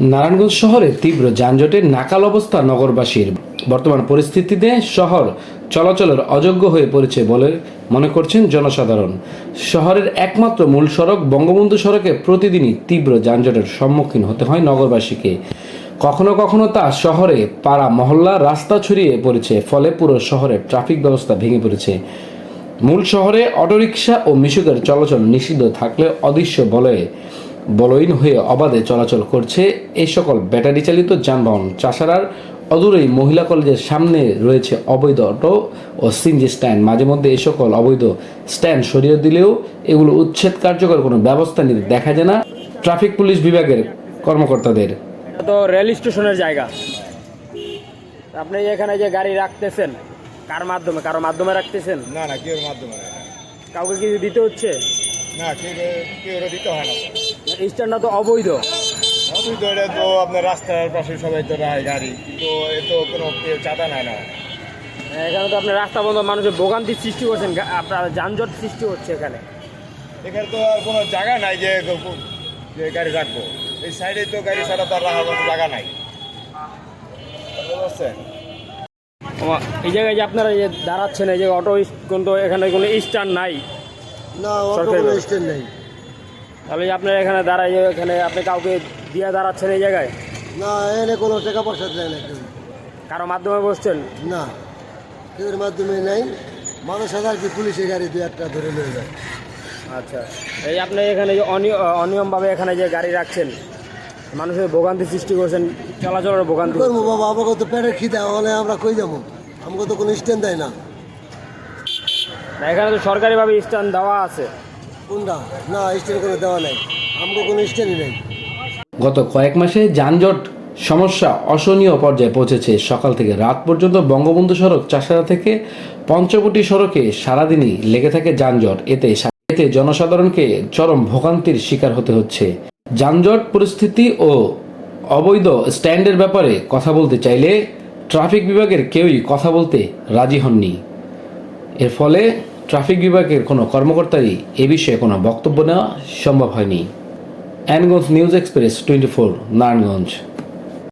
নারায়ণগঞ্জ শহরে তীব্র যানজটের নাকাল অবস্থা নগরবাসীর। বর্তমান পরিস্থিতিতে শহর চলাচলের অযোগ্য হয়ে পড়েছে বলে মনে করছেন জনসাধারণ। শহরের একমাত্র মূল সড়ক বঙ্গবন্ধু সড়কে প্রতিদিনই তীব্র যানজটের সম্মুখীন হতে হয় নগরবাসীকে। কখনো কখনো তা শহরে পাড়া, মহল্লা, রাস্তা ছড়িয়ে পড়েছে, ফলে পুরো শহরের ট্রাফিক ব্যবস্থা ভেঙে পড়েছে। মূল শহরে অটোরিকশা ও মিশুকের চলাচল নিষিদ্ধ থাকলে অদৃশ্য বলয়ে বলয়ীন হয়ে অবাধে চলাচল করছে এই সকল ব্যাটারি চালিত যানবাহন। চাষারার অদূরেই মহিলা কলেজের সামনে রয়েছে অবৈধ অটো ও সিনজি স্ট্যান্ড। মাঝে মধ্যে এই সকল অবৈধ স্ট্যান্ড সরিয়ে দিলেও এগুলো উচ্ছেদ কার্যকর কোনো ব্যবস্থা নিতে দেখা যায় না ট্রাফিক পুলিশ বিভাগের কর্মকর্তাদের। এটা তো রেল স্টেশনের জায়গা। আপনি এখানে যে গাড়ি রাখতেছেন কার মাধ্যমে? কারও মাধ্যমে রাখতেছেন? না না কেউর মাধ্যমে কাউকে কিছু দিতে হচ্ছে? না কেউ কেউ দিতে হয় না। স্ট্যান্ডটা তো অবৈধ। অবৈধ এটা তো আপনার রাস্তার পাশে সবাই তো রায় গাড়ি কিন্তু এ তো কোনো কেউ চাঁদা নেয় না। এখানে তো আপনি রাস্তা বন্ধ মানুষের ভোগান্তির সৃষ্টি করছেন আপনার যানজট সৃষ্টি হচ্ছে এখানে। এখানে তো আর কোনো জায়গা নাই যে যে গাড়ি রাখব। এই সাইডে তো গাড়ি ছাড়া তো আর রাখার মতো জায়গা নাই। ওমা, এই জায়গায় যে আপনারা যে দাঁড়াচ্ছেন এই যে অটো কিন্তু এখানে কোনো স্ট্যান্ড নাই। না। স্ট্যান্ড নেই। তাহলে আপনারা এখানে দাঁড়ায় যে এখানে আপনি কাউকে দিয়ে দাঁড়াচ্ছেন এই জায়গায়? না এনে কোনো টাকা পয়সা দেয় না কেউ। কারও মাধ্যমে বসছেন? না কেউর মাধ্যমে নেই। মানুষ আর কি পুলিশের গাড়ি দু একটা ধরে নিয়ে যায়। আচ্ছা এই আপনি এখানে যে অনি- অনিয়মভাবে এখানে যে গাড়ি রাখছেন মানুষের ভোগান্তি সৃষ্টি করছেন চলাচলের ভোগান্তি করব বাবা আমাকে তো পেটের খিদে হলে আমরা কই যাব? আমাকে তো কোনো স্ট্যান্ড দেয় না। না, এখানে তো সরকারিভাবে স্ট্যান্ড দেওয়া আছে। কোনটা? না স্ট্যান্ড কোনো দেওয়া নাই। আমাকে কোনো স্ট্যান্ডই নেই। গত কয়েক মাসে যানজট সমস্যা অসহনীয় পর্যায়ে পৌঁছেছে। সকাল থেকে রাত পর্যন্ত বঙ্গবন্ধু সড়ক চাষারা থেকে পঞ্চবটি সড়কে সারাদিনই লেগে থাকে যানজট। এতে এতে জনসাধারণকে চরম ভোগান্তির শিকার হতে হচ্ছে। যানজট পরিস্থিতি ও অবৈধ স্ট্যান্ডের ব্যাপারে কথা বলতে চাইলে ট্রাফিক বিভাগের কেউই কথা বলতে রাজি হননি। এর ফলে ট্রাফিক বিভাগের কোনো কর্মকর্তারই এ বিষয়ে কোনো বক্তব্য নেওয়া সম্ভব হয়নি। অ্যানগঞ্জ news express twenty four, Narayanganj.